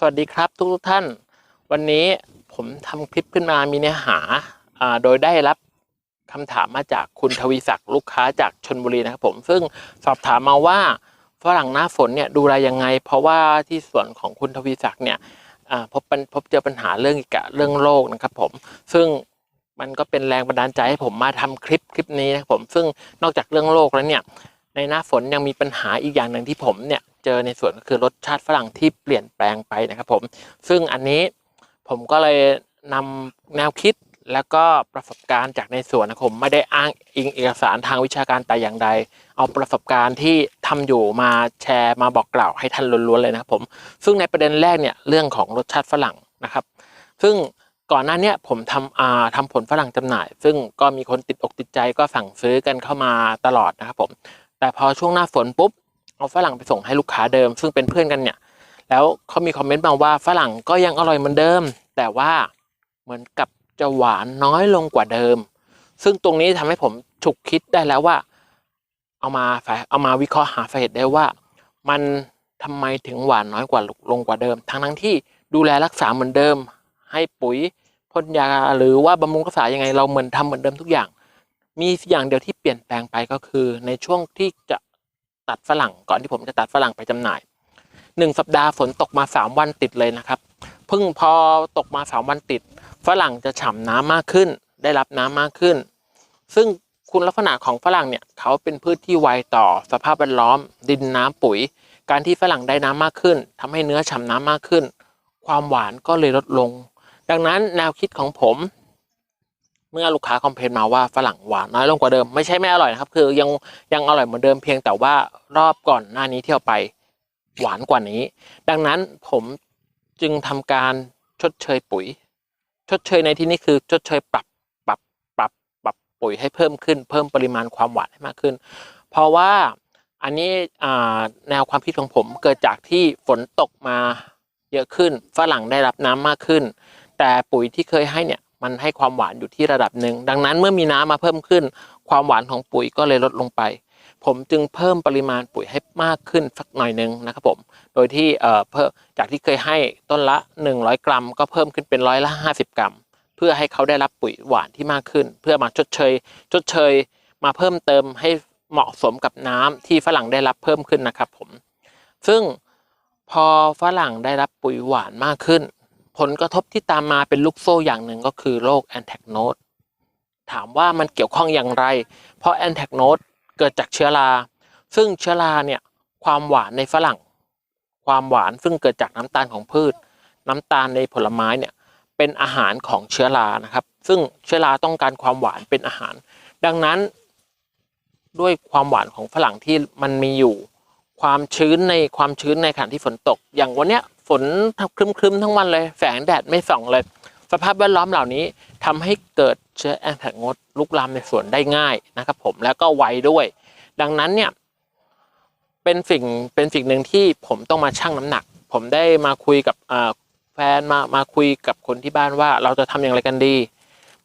สวัสดีครับทุกท่าน วันนี้ผมทำคลิปขึ้นมามีเนื้อหาโดยได้รับคำถามมาจากคุณทวีศักดิ์ลูกค้าจากชนบุรีนะครับผมซึ่งสอบถามมาว่าฝรั่งหน้าฝนเนี่ยดูแลยังไง เพราะว่าที่ส่วนของคุณทวีศักดิ์เนี่ยพบปัญพบเจอปัญหาเรื่องเกี่ยวกับเรื่องโรคนะครับผมซึ่งมันก็เป็นแรงบันดาลใจให้ผมมาทำคลิปคลิปนี้นะครับผมซึ่งนอกจากเรื่องโรคแล้วเนี่ยในหน้าฝนยังมีปัญหาอีกอย่างหนึ่งที่ผมเนี่ย เจอในสวนก็คือรสชาติฝรั่งที่เปลี่ยนแปลงไปนะครับผม ซึ่งอันนี้ผมก็เลยนำแนวคิดแล้วก็ประสบการณ์จากในสวนนะครับผมไม่ได้อ้างอิงเอกสารทางวิชาการแต่อย่างใด เอาประสบการณ์ที่ทำอยู่มาแชร์มาบอกกล่าวให้ท่านล้วนๆเลยนะครับผม ซึ่งในประเด็นแรกเนี่ยเรื่องของรสชาติฝรั่งนะครับ ซึ่งก่อนหน้านี้ผมทำอ่าทำผลฝรั่งจำหน่าย ซึ่งก็มีคนติดอกติดใจก็สั่งซื้อกันเข้ามาตลอดนะครับผม แต่พอช่วงหน้าฝนปุ๊บ เอาฝรั่งไปส่งให้ลูกค้าเดิม ซึ่งเป็นเพื่อนกันเนี่ย แล้วเขามีคอมเมนต์มาว่าฝรั่งก็ยังอร่อยเหมือนเดิม แต่ว่าเหมือนกับจะหวานน้อยลงกว่าเดิม ซึ่งตรงนี้ทำให้ผมฉุกคิดได้แล้วว่า เอามาฝ่ายเอามาวิเคราะห์หาสาเหตุได้ว่า มันทำไมถึงหวานน้อยกว่าลงกว่าเดิม ทั้งทั้งที่ดูแลรักษาเหมือนเดิม ให้ปุ๋ยพ่นยาหรือว่าบำรุงรักษายังไงเราเหมือนทำเหมือนเดิมทุกอย่าง มีอย่างเดียวที่เปลี่ยนแปลงไปก็คือ ในช่วงที่จะ ตัดฝรั่งก่อนที่ผมจะตัดฝรั่งไปจำหน่ายหนึ่งสัปดาห์ฝนตกมาสามวันติดเลยนะครับเพิ่งพอตกมาสามวันติด ฝรั่งจะฉ่ำน้ำมากขึ้น ได้รับน้ำมากขึ้น ซึ่งคุณลักษณะของฝรั่งเนี่ยเขาเป็นพืชที่ไวต่อสภาพแวดล้อม ดินน้ำปุ๋ย การที่ฝรั่งได้น้ำมากขึ้นทำให้เนื้อฉ่ำน้ำมากขึ้น ความหวานก็เลยลดลง ดังนั้นแนวคิดของผม เมื่อลูกค้าคอมเพลนมาว่าฝรั่งหวานน้อยลงกว่าเดิมไม่ใช่ไม่อร่อยนะครับ คือยังยังอร่อยเหมือนเดิมเพียงแต่ว่ารอบก่อนหน้านี้ที่เอาไปหวานกว่านี้ ดังนั้นผมจึงทำการชดเชยปุ๋ย ชดเชยในที่นี้คือชดเชยปรับปรับปรับปรับปุ๋ยให้เพิ่มขึ้น เพิ่มปริมาณความหวานให้มากขึ้น เพราะว่าอันนี้แนวความคิดของผมเกิดจากที่ฝนตกมาเยอะขึ้นฝรั่งได้รับน้ำมากขึ้น แต่ปุ๋ยที่เคยให้เนี่ย มันให้ความหวานอยู่ที่ระดับหนึ่ง ดังนั้นเมื่อมีน้ำมาเพิ่มขึ้น ความหวานของปุ๋ยก็เลยลดลงไป ผมจึงเพิ่มปริมาณปุ๋ยให้มากขึ้นสักหน่อยหนึ่งนะครับผม โดยที่เอ่อเพิ่มจากที่เคยให้ต้นละ 100 กรัม ก็เพิ่มขึ้นเป็นร้อยละ50 กรัม เพื่อให้เขาได้รับปุ๋ยหวานที่มากขึ้น เพื่อมาชดเชย ชดเชย มาเพิ่มเติมให้เหมาะสมกับน้ำที่ฝรั่งได้รับเพิ่มขึ้นนะครับผม ซึ่งพอฝรั่งได้รับปุ๋ยหวานมากขึ้น ผลกระทบที่ตามมาเป็นลูกโซ่อย่างหนึ่งก็คือโรคแอนแทกโนดถามว่ามันเกี่ยวข้องอย่างไร เพราะแอนแทกโนดเกิดจากเชื้อรา ซึ่งเชื้อราเนี่ยความหวานในฝรั่ง ความหวานซึ่งเกิดจากน้ำตาลของพืช น้ำตาลในผลไม้เนี่ยเป็นอาหารของเชื้อรานะครับ ซึ่งเชื้อราต้องการความหวานเป็นอาหาร ดังนั้น ด้วยความหวานของฝรั่งที่มันมีอยู่ ความชื้นในความชื้นในขณะที่ฝนตก อย่างวันเนี้ยฝนครึมๆทั้งวันเลย แสงแดดไม่ส่องเลย สภาพแวดล้อมเหล่านี้ทำให้เกิดเชื้อแอนแทกนดลุกลามในสวนได้ง่ายนะครับผมแล้วก็ไวด้วย ดังนั้นเนี่ยเป็นสิ่งเป็นสิ่งหนึ่งที่ผมต้องมาชั่งน้ำหนัก ผมได้มาคุยกับแฟนมามาคุยกับคนที่บ้านว่าเราจะทำอย่างไรกันดี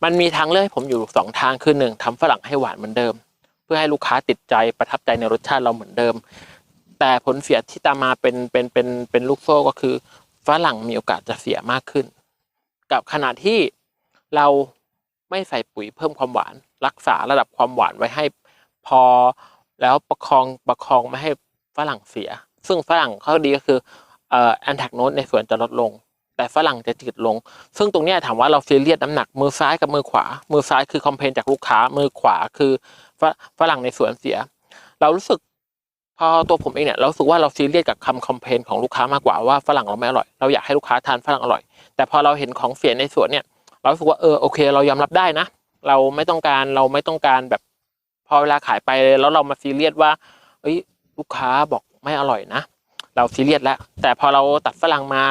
มันมีทางเลือกให้ผมอยู่สองทางคือหนึ่งทำฝรั่งให้หวานเหมือนเดิม เพื่อให้ลูกค้าติดใจประทับใจในรสชาติเราเหมือนเดิม แต่ผลเสียที่ตามมาเป็นเป็นเป็นเป็นลูกโซ่ก็คือฝรั่งมีโอกาสจะเสียมากขึ้น กับขณะที่เราไม่ใส่ปุ๋ยเพิ่มความหวาน รักษาระดับความหวานไว้ให้พอ แล้วประคองประคองไม่ให้ฝรั่งเสีย ซึ่งฝรั่งข้อดีก็คือเอ่อแอนแทกโนดในสวนจะลดลง แต่ฝรั่งจะจืดลง ซึ่งตรงนี้ถามว่าเราซีเรียสน้ำหนักมือซ้ายกับมือขวา มือซ้ายคือคอมเพนจากลูกค้ามือขวาคือฝฝรั่งในสวนเสีย เรารู้สึก พอตัวผมเองเนี่ยเราสึกว่าเราซีเรียสกับคำคอมเพลนของลูกค้ามากกว่าว่าฝรั่งเราไม่อร่อย เราอยากให้ลูกค้าทานฝรั่งอร่อย แต่พอเราเห็นของเสียในสวนเนี่ย เราสึกว่าเออโอเค เรายอมรับได้นะ เราไม่ต้องการเราไม่ต้องการแบบ พอเวลาขายไปแล้วเรามาซีเรียสว่าเอ้ยลูกค้าบอกไม่อร่อยนะ เราซีเรียสแล้ว แต่พอเราตัดฝรั่งมา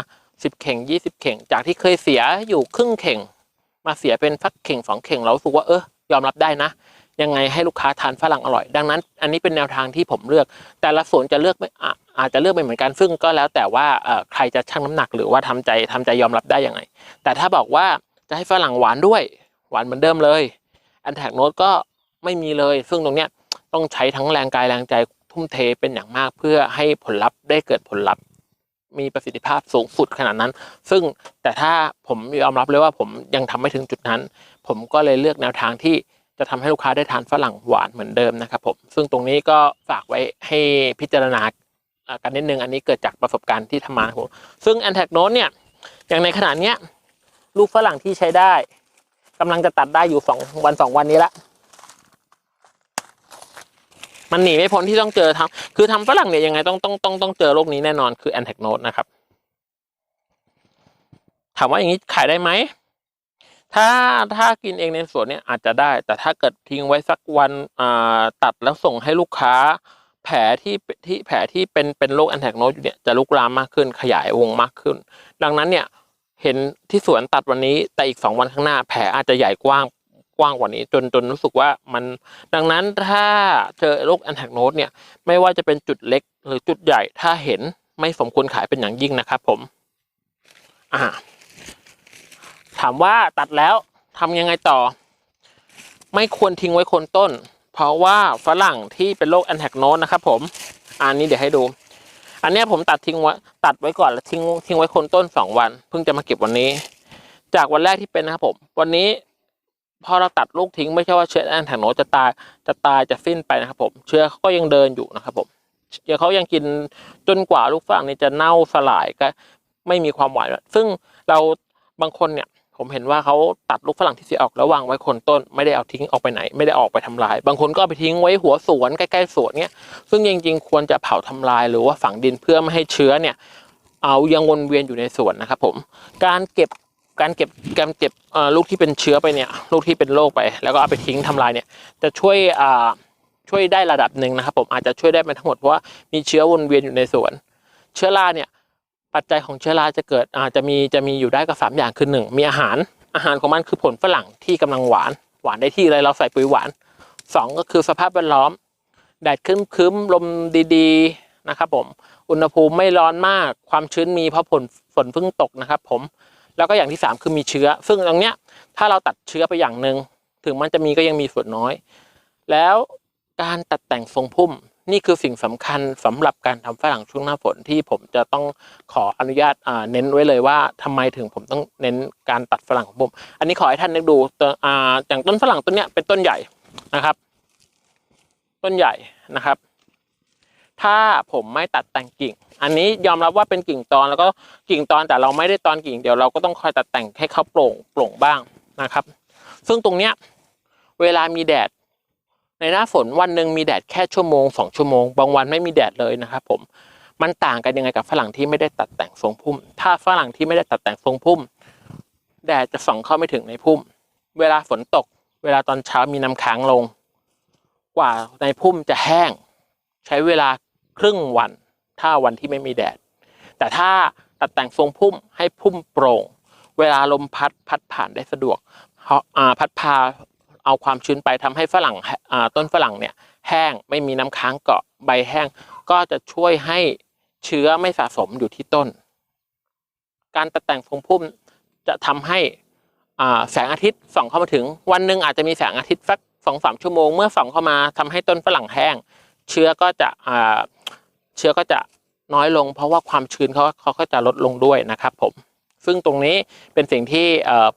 สิบเข่งยี่สิบเข่ง จากที่เคยเสียอยู่ครึ่งเข่ง มาเสียเป็นฟักเข่งสองเข่ง เราสึกว่าเออยอมรับได้นะ ยังไงให้ลูกค้าทานฝรั่งอร่อย ดังนั้น อันนี้เป็นแนวทางที่ผมเลือก แต่ละสวนจะเลือกไม่อาจจะเลือกไม่เหมือนกันซึ่งก็แล้วแต่ว่าใครจะชั่งน้ำหนักหรือว่าทำใจทำใจยอมรับได้ยังไง แต่ถ้าบอกว่าจะให้ฝรั่งหวานด้วยหวานเหมือนเดิมเลยอันแทกโนตก็ไม่มีเลย ซึ่งตรงเนี้ยต้องใช้ทั้งแรงกายแรงใจทุ่มเทเป็นอย่างมากเพื่อให้ผลลัพธ์ได้เกิดผลลัพธ์มีประสิทธิภาพสูงสุดขนาดนั้น ซึ่งแต่ถ้าผมยอมรับเลยว่าผมยังทำไม่ถึงจุดนั้น ผมก็เลยเลือกแนวทางที่ จะทำให้ลูกค้าได้ทานฝรั่งหวานเหมือนเดิมนะครับผมซึ่งตรงนี้ก็ฝากไว้ให้พิจารณากันนิดนึงอันนี้เกิดจากประสบการณ์ที่ทำมาผมซึ่งแอนแทกโนตเนี่ยอย่างในขณะเนี้ยลูกฝรั่งที่ใช้ได้กำลังจะตัดได้อยู่สองวันสองวันนี้ละมันหนีไม่พ้นที่ต้องเจอทำคือทำฝรั่งเนี่ยยังไงต้องต้องต้องต้องเจอโรคนี้แน่นอนคือแอนแทกโน e นะครับ ถามว่าอย่างนี้ขายได้ไหม ถ้าถ้ากินเองในสวนเนี่ยอาจจะได้ แต่ถ้าเกิดทิ้งไว้สักวันอ่าตัดแล้วส่งให้ลูกค้า แผลที่ที่แผลที่เป็นเป็นโรคแอนแทกโน e อยู่เนี่ยจะลุกลามมากขึ้นขยายวงมากขึ้น ดังนั้นเนี่ยเห็นที่สวนตัดวันนี้แต่อีกสองวันข้างหน้าแผลอาจจะใหญ่กว้างกว้างกว่านี้จนจนรู้สึกว่ามันดังนั้นถ้าเจอโรคแอนแทกโน e เนี่ยไม่ว่าจะเป็นจุดเล็กหรือจุดใหญ่ถ้าเห็นไม่สมควรขายเป็นอย่างยิ่งนะครับผมอ่า ถามว่าตัดแล้วทำยังไงต่อ ไม่ควรทิ้งไว้คนต้น เพราะว่าฝรั่งที่เป็นโรคแอนแทกโน e นะครับผมอันนี้เดี๋ยวให้ดู อันนี้ผมตัดทิ้งไว้ตัดไว้ก่อนแล้วทิ้งทิ้งไว้คนต้นสองวัน เพิ่งจะมาเก็บวันนี้ จากวันแรกที่เป็นนะครับผม วันนี้พอเราตัดลูกทิ้งไม่ใช่ว่าเชื้อแอนแทกโนจะตายจะตายจะสิ้นไปนะครับผม เชื้อเขาก็ยังเดินอยู่นะครับผมเชื้อเขายังกินจนกว่าลูกฝรั่งนี้จะเน่าสลายก็ไม่มีความหวาน ซึ่งเราบางคนเนี่ย ผมเห็นว่าเขาตัดลูกฝรั่งที่เสียออกแล้ววางไว้คนต้นไม่ได้เอาทิ้งออกไปไหน ไม่ได้ออกไปทำลาย บางคนก็เอาไปทิ้งไว้หัวสวนใกล้ๆสวนเนี่ยซึ่งจริงๆควรจะเผาทำลายหรือว่าฝังดินเพื่อไม่ให้เชื้อเนี่ย เอายังวนเวียนอยู่ในสวนนะครับผมการเก็บการเก็บการเก็บลูกที่เป็นเชื้อไปเนี่ยลูกที่เป็นโรคไป แล้วก็เอาไปทิ้งทำลายเนี่ยจะช่วยช่วยได้ระดับหนึ่งนะครับผมอาจจะช่วยได้ไม่ทั้งหมดเพราะว่ามีเชื้อวนเวียนอยู่ในสวน เชื้อราเนี่ย ปัจจัยของเชื้อราจะเกิดอาจจะมีจะมีอยู่ได้ก็สามอย่างคือหนึ่งมีอาหารอาหารของมันคือผลฝรั่งที่กำลังหวาน หวานได้ที่เลยเราใส่ปุ๋ยหวานสองก็คือสภาพแวดล้อม แดดครึ้มๆลมดีๆนะครับผมอุณหภูมิไม่ร้อนมากความชื้นมีเพราะฝนฝนเพิ่งตกนะครับผมแล้วก็อย่างที่ 3 คือมีเชื้อ ซึ่งตรงเนี้ยถ้าเราตัดเชื้อไปอย่างหนึ่งถึงมันจะมีก็ยังมีส่วนน้อย แล้วการตัดแต่งทรงพุ่ม นี่คือสิ่งสำคัญสำหรับการทำฝรั่งช่วงหน้าฝนที่ผมจะต้องขออนุญาตเน้นไว้เลยว่าทำไมถึงผมต้องเน้นการตัดฝรั่งของผม อันนี้ขอให้ท่านได้ดูตัวอย่างต้นฝรั่งต้นเนี้ยเป็นต้นใหญ่นะครับ ต้นใหญ่นะครับ ถ้าผมไม่ตัดแต่งกิ่ง อันนี้ยอมรับว่าเป็นกิ่งตอนแล้วก็กิ่งตอนแต่เราไม่ได้ตอนกิ่งเดี๋ยวเราก็ต้องคอยตัดแต่งให้เขาโปร่งโปร่งบ้างนะครับ ซึ่งตรงเนี้ยเวลามีแดด ในหน้าฝนวันหนึ่งมีแดดแค่ชั่วโมงสองชั่วโมง บางวันไม่มีแดดเลยนะครับผมมันต่างกันยังไงกับฝรั่งที่ไม่ได้ตัดแต่งทรงพุ่ม ถ้าฝรั่งที่ไม่ได้ตัดแต่งทรงพุ่ม แดดจะส่องเข้าไม่ถึงในพุ่ม เวลาฝนตก เวลาตอนเช้ามีน้ำค้างลง กว่าในพุ่มจะแห้ง ใช้เวลาครึ่งวัน ถ้าวันที่ไม่มีแดด แต่ถ้าตัดแต่งทรงพุ่มให้พุ่มโปร่ง เวลาลมพัดพัดผ่านได้สะดวกเพราะพัดพา เอาความชื้นไปทำให้ฝรั่งต้นฝรั่งเนี่ยแห้งไม่มีน้ำค้างเกาะใบแห้ง ก็จะช่วยให้เชื้อไม่สะสมอยู่ที่ต้น การตัดแต่งทรงพุ่มจะทำให้แสงอาทิตย์ส่องเข้ามาถึง วันหนึ่งอาจจะมีแสงอาทิตย์สักสองสามชั่วโมงเมื่อส่องเข้ามาทำให้ต้นฝรั่งแห้ง เชื้อก็จะเชื้อก็จะน้อยลง เพราะว่าความชื้นเขาเขาก็จะลดลงด้วยนะครับผมซึ่งตรงนี้เป็นสิ่งที่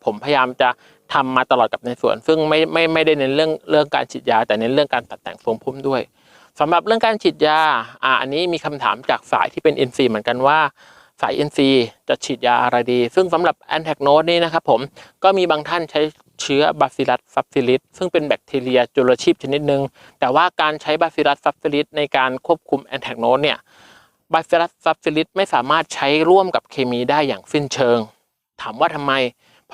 ผมพยายามจะ ทำมาตลอดกับในสวน ซึ่งไม่ไม่ไม่ได้เน้นเรื่องเรื่องการฉีดยา แต่เน้นเรื่องการตัดแต่งทรงพุ่มด้วยสำหรับเรื่องการฉีดยาอ่าอันนี้มีคำถามจากสายที่เป็น NC เหมือนกันว่าสาย NC จะฉีดยาอะไรดี ซึ่งสำหรับ a n t a c n o d e นี่นะครับผมก็มีบางท่านใช้เชื้อบาซิลัสฟับซิลิสซึ่งเป็นแบคทีเรียจุลชีพชนิดหนึ่งแต่ว่าการใช้บาซิลัสฟับซิลิสในการควบคุมแอนแทกโน e เนี่ยบาซิลัสฟับซิลิสไม่สามารถใช้ร่วมกับเคมีได้อย่างสิ้นเชิง ถามว่าทำไม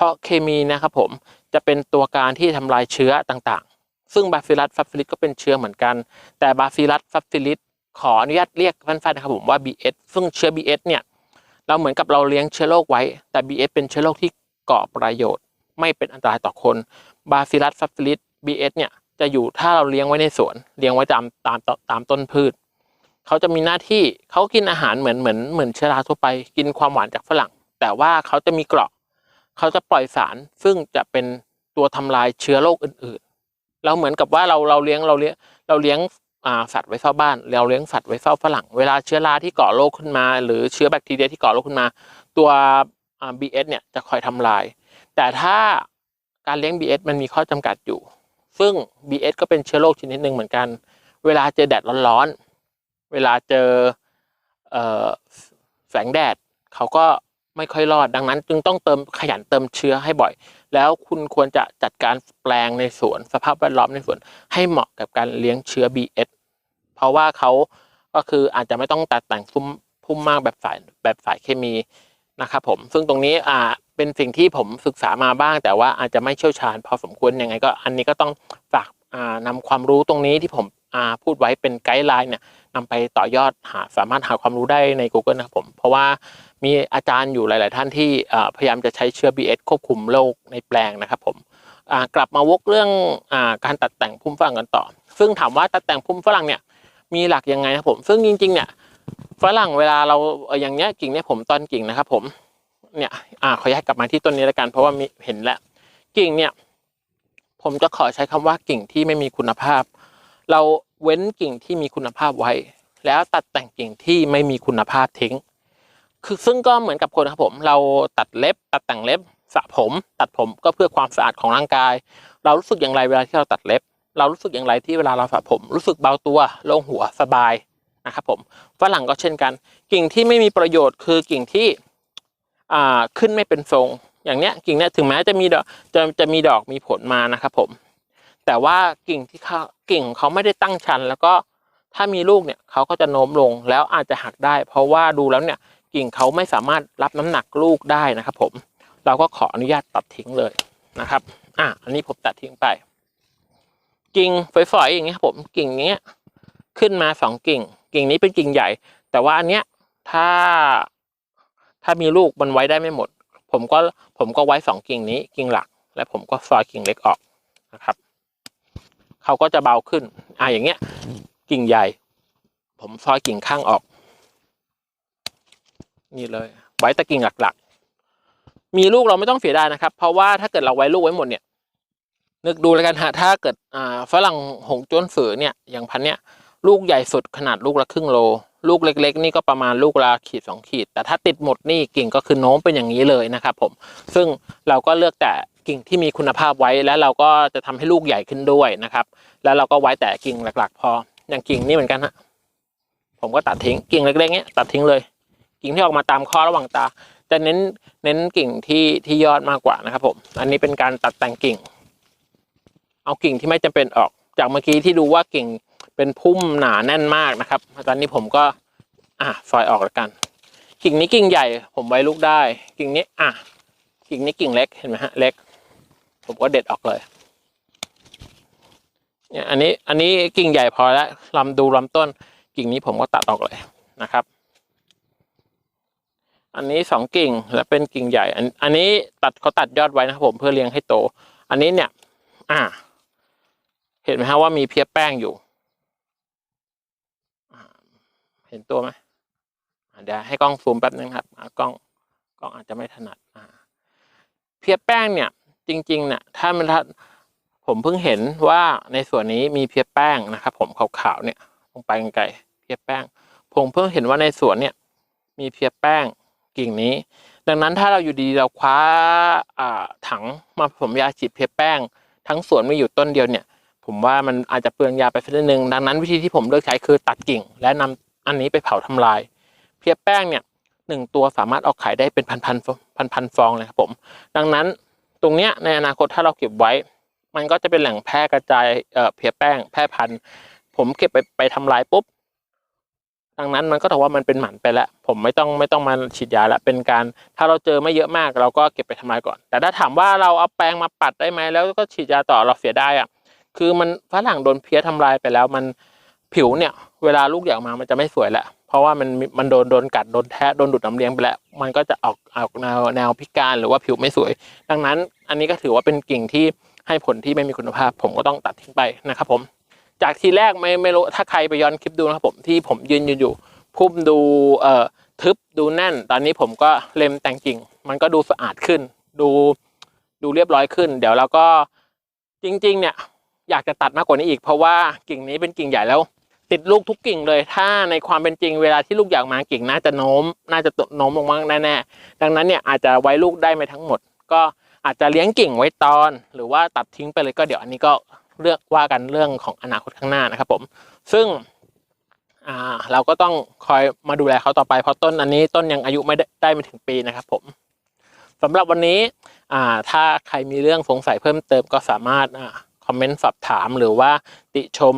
ราะเคมีนะครับผมจะเป็นตัวการที่ทำลายเชื้อต่างๆ ซึ่งบาซิลัสฟับซิลิสก็เป็นเชื้อเหมือนกัน แต่บาซิลัสฟับซิลิสขออนุญาตเรียกสั้นๆนะครับผมว่า BS ซึ่งเชื้อ BS เนี่ยเราเหมือนกับเราเลี้ยงเชื้อโรคไว้ แต่ BS เป็นเชื้อโรคที่ก่อประโยชน์ ไม่เป็นอันตรายต่อคนบาซิลัสฟับซิลิส BS เนี่ยจะอยู่ถ้าเราเลี้ยงไว้ในสวนเลี้ยงไว้ตามตามตามต้นพืชเขาจะมีหน้าที่เขากินอาหารเหมือนเหมือนเหมือนเชื้อราทั่วไป กินความหวานจากฝรั่ง แต่ว่าเขาจะมีเกราะ เขาจะปล่อยสารซึ่งจะเป็นตัวทำลายเชื้อโรคอื่นๆ เราเหมือนกับว่าเราเราเลี้ยงเราเลี้ยงเราเลี้ยงสัตว์ไว้เฝ้าบ้าน เราเลี้ยงสัตว์ไว้เฝ้าฝรั่ง เวลาเชื้อราที่ก่อโรคขึ้นมา หรือเชื้อแบคทีเรียที่ก่อโรคขึ้นมา ตัว BS เนี่ยจะคอยทำลาย แต่ถ้าการเลี้ยง BS มันมีข้อจำกัดอยู่ ซึ่ง BS ก็เป็นเชื้อโรคชนิดหนึ่งเหมือนกัน เวลาเจอแดดร้อนๆ เวลาเจอเออแสงแดดเขาก็ ไม่ค่อยรอดดังนั้น จึงต้องเติมขยันเติมเชื้อให้บ่อย แล้วคุณควรจะจัดการแปลงในสวน สภาพแวดล้อมในสวน ให้เหมาะกับการเลี้ยงเชื้อ BS เพราะว่าเขาก็คืออาจจะไม่ต้องตัดแต่งพุ่มพุ่มมากแบบสายแบบสายเคมีนะครับผมซึ่งตรงนี้อ่าเป็นสิ่งที่ผมศึกษามาบ้าง แต่ว่าอาจจะไม่เชี่ยวชาญ พอสมควรยังไงก็อันนี้ก็ต้องฝากอ่านำความรู้ตรงนี้ที่ผมอ่าพูดไว้เป็นไกด์ไลน์เนี่ยนำไปต่อยอดหาสามารถหาความรู้ได้ใน Google นะครับผมเพราะว่า มีอาจารย์อยู่หลาย ๆ ท่านที่พยายามจะใช้เชื้อ BS ควบคุมโรคในแปลงนะครับผมกลับมาวกเรื่องอการตัดแต่งพุ่มฝรั่งกันต่อ ซึ่งถามว่าตัดแต่งพุ่มฝรั่งเนี่ยมีหลักยังไงนะครับผม ซึ่งจริง ๆ เนี่ยฝรั่งเวลาเราอย่างเนี้ยกิ่งเนี่ยผมตอนกิ่งนะครับ ผมเนี่ยอ่าขอย้ายกลับมาที่ต้นนี้แล้วกัน เพราะว่ามีเห็นแล้วกิ่งเนี่ยผมจะขอใช้คำว่ากิ่งที่ไม่มีคุณภาพ เราเว้นกิ่งที่มีคุณภาพไว้ แล้วตัดแต่งกิ่งที่ไม่มีคุณภาพทิ้ง คือซึ่งก็เหมือนกับคนครับผม เราตัดเล็บ ตัดแต่งเล็บสระผม ตัดผมก็เพื่อความสะอาดของร่างกาย เรารู้สึกอย่างไรเวลาที่เราตัดเล็บ เรารู้สึกอย่างไรที่เวลาเราสระผม รู้สึกเบาตัวโล่งหัวสบายนะครับผมฝรั่งก็เช่นกัน กิ่งที่ไม่มีประโยชน์คือกิ่งที่อ่าขึ้นไม่เป็นทรง อย่างเนี้ยกิ่งเนี้ยถึงแม้จะมีดอกจะจะมีดอกมีผลมานะครับผม แต่ว่ากิ่งที่เขากิ่งของเขาไม่ได้ตั้งชัน แล้วก็ถ้ามีลูกเนี่ยเขาก็จะโน้มลงแล้วอาจจะหักได้ เพราะว่าดูแล้วเนี่ย กิ่งเขาไม่สามารถรับน้ำหนักลูกได้นะครับ ผม เราก็ขออนุญาตตัดทิ้งเลยนะครับ อะอันนี้ผมตัดทิ้งไป กิ่งฝอยๆอย่างเงี้ยครับผมกิ่งเนี้ยขึ้นมาสองกิ่ง กิ่งนี้เป็นกิ่งใหญ่ แต่ว่าอันเนี้ยถ้าถ้ามีลูกมันไว้ได้ไม่หมด ผมก็ผมก็ไว้สองกิ่งนี้กิ่งหลัก และผมก็ซอยกิ่งเล็กออกนะครับเขาก็จะเบาขึ้นอะอย่างเงี้ย กิ่งใหญ่ ผมซอยกิ่งข้างออก นี่เลย ไว้แต่กิ่งหลักๆ มีลูกเราไม่ต้องเสียดายนะครับ เพราะว่าถ้าเกิดเราไว้ลูกไว้หมดเนี่ย นึกดูแล้วกันฮะถ้าเกิดอ่าฝรั่งหงจ้วนฝือเนี่ยอย่างพันเนี่ยลูกใหญ่สุดขนาดลูกละครึ่งโล ลูกเล็ก ๆ นี่ก็ประมาณลูกละขีดสองขีด แต่ถ้าติดหมดนี่กิ่งก็คือโน้มเป็นอย่างนี้เลยนะครับผมซึ่งเราก็เลือกแต่กิ่งที่มีคุณภาพไว้แล้วเราก็จะทำให้ลูกใหญ่ขึ้นด้วยนะครับ แล้วเราก็ไว้แต่กิ่งหลัก ๆ พออย่างกิ่งนี่เหมือนกันฮะผมก็ตัดทิ้งกิ่งเล็กๆเนี้ยตัดทิ้งเลย กิ่งที่ออกมาตามข้อระหว่างตา จะเน้นเน้นกิ่งที่ที่ยอดมากกว่านะครับผมอันนี้เป็นการตัดแต่งกิ่ง เอากิ่งที่ไม่จำเป็นออก จากเมื่อกี้ที่ดูว่ากิ่งเป็นพุ่มหนาแน่นมากนะครับตอนนี้ผมก็อะซอยออกแล้วกัน กิ่งนี้กิ่งใหญ่ผมไว้ลูกได้ กิ่งนี้อะกิ่งนี้กิ่งเล็กเห็นไหมฮะเล็ก ผมก็เด็ดออกเลยเนี่ยอันนี้อันนี้กิ่งใหญ่พอแล้วลำดูลำต้นกิ่งนี้ผมก็ตัดออกเลยนะครับ อันนี้สองกิ่งและเป็นกิ่งใหญ่ อันอันนี้ตัดเขาตัดยอดไว้นะครับผมเพื่อเลี้ยงให้โต อันนี้เนี่ย อ่า เห็นไหมฮะว่ามีเพียแป้งอยู่เห็นตัวไหมอาเดี๋ยวให้กล้องซูมแป๊บนึงครับกล้องกล้องอาจจะไม่ถนัดอ่าเพียแป้งเนี่ย จริงๆเนี่ยถ้ามันถ้าผมเพิ่งเห็นว่าในส่วนนี้มีเพียแป้งนะครับผมขาวๆเนี่ยลงไปไกลเพียแป้ง ผมเพิ่งเห็นว่าในสวนเนี่ย มีเพียแป้ง กิ่งนี้ ดังนั้นถ้าเราอยู่ดีเราคว้าถังมาผสมยาฉีดเพียแป้ง ทั้งสวนมีอยู่ต้นเดียวเนี่ยผมว่ามันอาจจะเปลืองยาไปสักนิดนึงดังนั้นวิธีที่ผมเลือกใช้คือตัดกิ่ง และนำอันนี้ไปเผาทำลาย เพียแป้งเนี่ยหนึ่งตัวสามารถเอาขายได้เป็นพันพันพันพันๆฟองเลยครับผม ดังนั้นตรงเนี้ยในอนาคตถ้าเราเก็บไว้ มันก็จะเป็นแหล่งแพร่กระจายเอ่อเพียแป้งแพร่พันธุ์ ผมเก็บไปไปทำลายปุ๊บ ดังนั้นมันก็ถือว่ามันเป็นหมันไปแล้ว ผมไม่ต้องไม่ต้องมาฉีดยาแล้วเป็นการ ถ้าเราเจอไม่เยอะมาก เราก็เก็บไปทำลายก่อน แต่ถ้าถามว่าเราเอาแปรงมาปัดได้ไหมแล้วก็ฉีดยาต่อเราเสียได้อะคือมันฝรั่งโดนเพี้ยทำลายไปแล้วมันผิวเนี่ยเวลาลูกใหญ่ออกมามันจะไม่สวยล้วเพราะว่ามันมันโดนโดนกัดโดนแทะโดนดูดน้ำเลี้ยงไปแล้ว มันก็จะออกออกแนวแนวพิการหรือว่าผิวไม่สวย ดังนั้นอันนี้ก็ถือว่าเป็นกิ่งที่ให้ผลที่ไม่มีคุณภาพ ผมก็ต้องตัดทิ้งไปนะครับผม จากทีแรกไม่ไม่รู้ถ้าใครไปย้อนคลิปดูนะครับผมที่ผมยืนอยู่อยู่พุ่มดูเอ่อทึบดูแน่น ตอนนี้ผมก็เล็มแต่งกิ่ง มันก็ดูสะอาดขึ้น ดูดูเรียบร้อยขึ้น เดี๋ยวเราก็จริง ๆ เนี่ย อยากจะตัดมากกว่านี้อีก เพราะว่ากิ่งนี้เป็นกิ่งใหญ่แล้ว ติดลูกทุกกิ่งเลย ถ้าในความเป็นจริงเวลาที่ลูกอยากมากิ่งน่าจะโน้ม น่าจะโน้มลงมากแน่ๆดังนั้นเนี่ยอาจจะไว้ลูกได้ไม่ทั้งหมด ก็อาจจะเลี้ยงกิ่งไว้ตอน หรือว่าตัดทิ้งไปเลยก็เดี๋ยวอันนี้ก็ เลือกว่ากันเรื่องของอนาคตข้างหน้านะครับ ผม ซึ่งเราก็ต้องคอยมาดูแลเขาต่อไปเพราะต้นอันนี้ต้นยังอายุไม่ได้ไดไม่ถึงปีนะครับ ผมสำหรับวันนี้ถ้าใครมีเรื่องสงสัยเพิ่มเติมก็สามารถอคอมเมนต์สอบถามหรือว่าติชม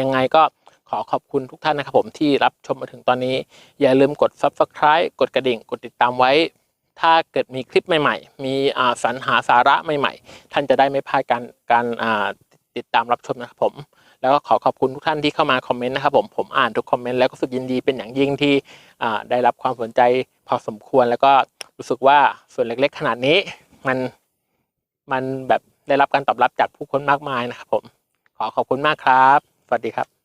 ยังไงก็ขอขอบคุณทุกท่านนะครับผมที่รับชมมาถึงตอนนี้ อย่าลืมกด subscribe กดกระดิ่ง กดติดตามไว้ ถ้าเกิดมีคลิปใหม่ ๆ มีสรรหาสาระใหม่ ๆ ท่านจะได้ไม่พลาดการการติดตามรับชมนะครับผมแล้วก็ขอขอบคุณทุกท่านที่เข้ามาคอมเมนต์นะครับผมผมอ่านทุกคอมเมนต์แล้วก็รู้สึกยินดีเป็นอย่างยิ่งที่ได้รับความสนใจพอสมควรแล้วก็รู้สึกว่าส่วนเล็ก ๆ ขนาดนี้มันมันแบบได้รับการตอบรับจากผู้คนมากมายนะครับผม ขอขอบคุณมากครับ สวัสดีครับ